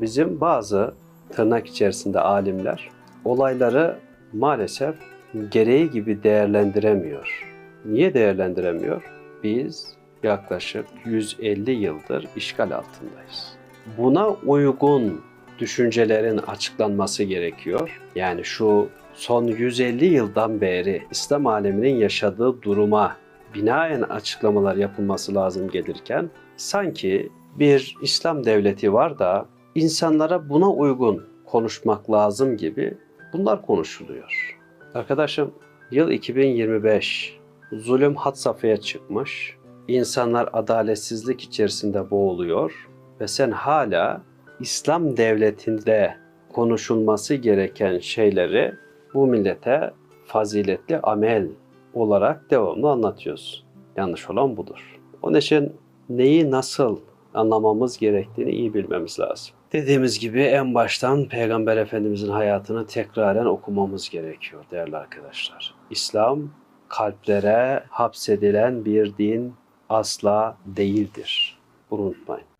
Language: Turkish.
Bizim bazı tırnak içerisinde alimler olayları maalesef gereği gibi değerlendiremiyor. Niye değerlendiremiyor? Biz yaklaşık 150 yıldır işgal altındayız. Buna uygun düşüncelerin açıklanması gerekiyor. Yani şu son 150 yıldan beri İslam aleminin yaşadığı duruma binaen açıklamalar yapılması lazım gelirken sanki bir İslam devleti var da insanlara buna uygun konuşmak lazım gibi bunlar konuşuluyor. Arkadaşım yıl 2025 zulüm had safhaya çıkmış. İnsanlar adaletsizlik içerisinde boğuluyor ve sen hala İslam devletinde konuşulması gereken şeyleri bu millete faziletli amel olarak devamlı anlatıyorsun. Yanlış olan budur. Onun için neyi nasıl anlamamız gerektiğini iyi bilmemiz lazım. Dediğimiz gibi en baştan Peygamber Efendimizin hayatını tekraren okumamız gerekiyor değerli arkadaşlar. İslam kalplere hapsedilen bir din asla değildir. Unutmayın.